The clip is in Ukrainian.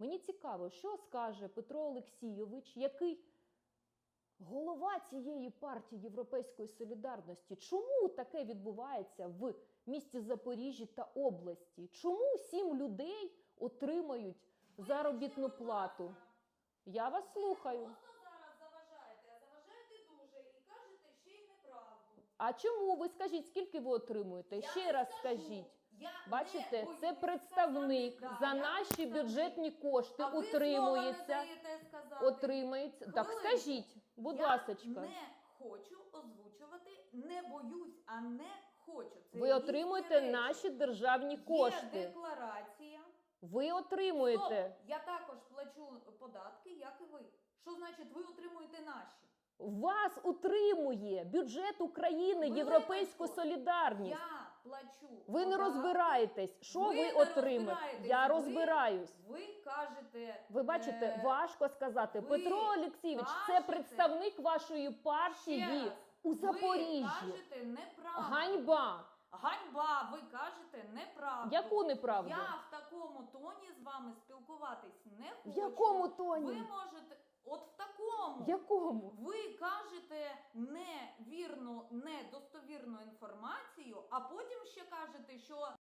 Мені цікаво, що скаже Петро Олексійович, який голова цієї партії Європейської солідарності. Чому таке відбувається в місті Запоріжжі та області? Чому сім людей отримають заробітну плату? Я вас слухаю. А чому ви скажіть, скільки ви отримуєте? Ще раз скажіть. Я Бачите, не це представник за наші представник. бюджетні кошти А утримується, слова не сказати. отримається. Так скажіть, будь я ласочка. не хочу озвучувати, не боюсь, а не хочу. Це Ви отримуєте речі. наші державні кошти. Є декларація. Ви отримуєте. Стоп! Я також плачу податки, як і ви. Що значить ви отримуєте? Вас утримує бюджет України, Ви Європейську солідарність. Я плачу. Ви не розбираєтесь, що ви, не отримаєте. Я Ви- розбираюсь. Ви кажете. Ви бачите, е, важко сказати. ви Петро Олексійович, це представник вашої партії раз, у Запоріжжі. Ви кажете неправду. Ганьба! Ганьба, ви кажете неправду. Яку неправду? Я в такому тоні з вами спілкуватись не В якому тоні? Ви можете. От в такому. Якому? Ви кажете невірну, недостовірну інформацію, а потім ще кажете, що